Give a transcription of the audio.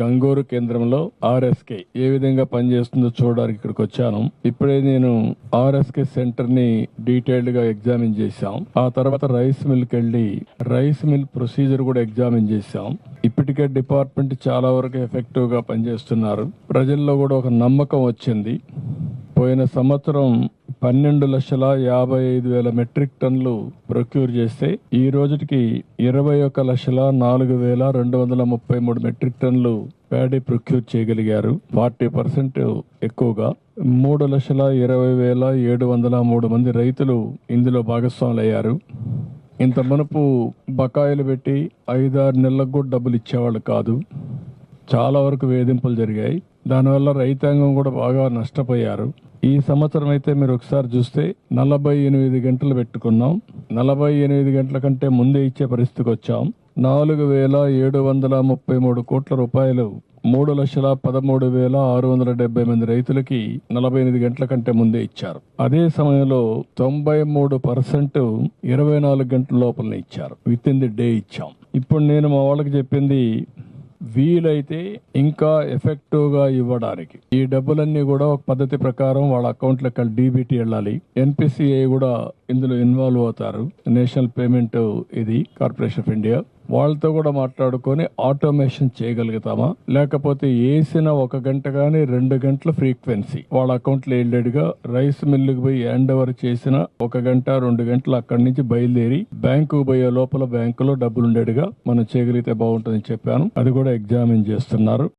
గంగూరు కేంద్రంలో ఆర్ఎస్కే ఏ విధంగా పనిచేస్తుందో చూడడానికి ఇక్కడికి వచ్చాను. ఇప్పుడే నేను ఆర్ఎస్కే సెంటర్ని డీటెయిల్డ్గా ఎగ్జామిన్ చేశాం. ఆ తర్వాత రైస్ మిల్కి వెళ్ళి రైస్ మిల్ ప్రొసీజర్ కూడా ఎగ్జామిన్ చేశాం. ఇప్పటికే డిపార్ట్మెంట్ చాలా వరకు ఎఫెక్టివ్గా పనిచేస్తున్నారు. ప్రజల్లో కూడా ఒక నమ్మకం వచ్చింది. పోయిన సంవత్సరం పన్నెండు లక్షల యాభై ఐదు వేల మెట్రిక్ టన్లు ప్రొక్యూర్ చేస్తే ఈ రోజుకి ఇరవై ఒక లక్షల నాలుగు వేల రెండు వందల ముప్పై మూడు మెట్రిక్ టన్నులు ప్యాడీ ప్రొక్యూర్ చేయగలిగారు. ఫార్టీ పర్సెంట్ ఎక్కువగా మూడు లక్షల ఇరవై వేల ఏడు వందల మూడు మంది రైతులు ఇందులో భాగస్వాములయ్యారు. ఇంత మునుపు బకాయిలు పెట్టి ఐదారు నెలలకు కూడా డబ్బులు ఇచ్చేవాళ్ళు కాదు. చాలా వరకు వేధింపులు జరిగాయి. దానివల్ల రైతాంగం కూడా బాగా నష్టపోయారు. ఈ సంవత్సరం అయితే మీరు ఒకసారి చూస్తే నలభై ఎనిమిది గంటలు పెట్టుకున్నాం. నలభై ఎనిమిది గంటల కంటే ముందే ఇచ్చే పరిస్థితికి వచ్చాం. నాలుగు వేల ఏడు వందల ముప్పై మూడు కోట్ల రూపాయలు. మూడు లక్షల పదమూడు వేల ఆరు వందల డెబ్బై మంది రైతులకి నలభై ఎనిమిది గంటల కంటే ముందే ఇచ్చారు. అదే సమయంలో తొంభై మూడు పర్సెంట్ ఇరవై నాలుగు గంటల లోపలనే ఇచ్చారు. విత్ ఇన్ ది డే ఇచ్చాం. ఇప్పుడు నేను మా వాళ్ళకి చెప్పింది వీలైతే ఇంకా ఎఫెక్టివ్గా ఇవ్వడానికి. ఈ డబ్బులన్నీ కూడా ఒక పద్ధతి ప్రకారం వాళ్ళ అకౌంట్ లెక్క డీబీటీ వెళ్ళాలి. ఎన్పిసిఐ కూడా ఇందులో ఇన్వాల్వ్ అవుతారు. నేషనల్ పేమెంట్ ఇది కార్పొరేషన్ ఆఫ్ ఇండియా. వాళ్ళతో కూడా మాట్లాడుకొని ఆటోమేషన్ చేయగలుగుతామా? లేకపోతే వేసిన ఒక గంట కానీ రెండు గంటల ఫ్రీక్వెన్సీ. వాళ్ళ అకౌంట్లో వెళ్ళేట్టుగా రైస్ మిల్లుకి పోయి హ్యాండ్ ఓవర్ చేసిన ఒక గంట రెండు గంటలు అక్కడి నుంచి బయలుదేరి బ్యాంకు పోయే లోపల బ్యాంకులో డబ్బులు మనం చేయగలిగితే బాగుంటుందని చెప్పాను. అది కూడా ఎగ్జామిన్ చేస్తున్నారు.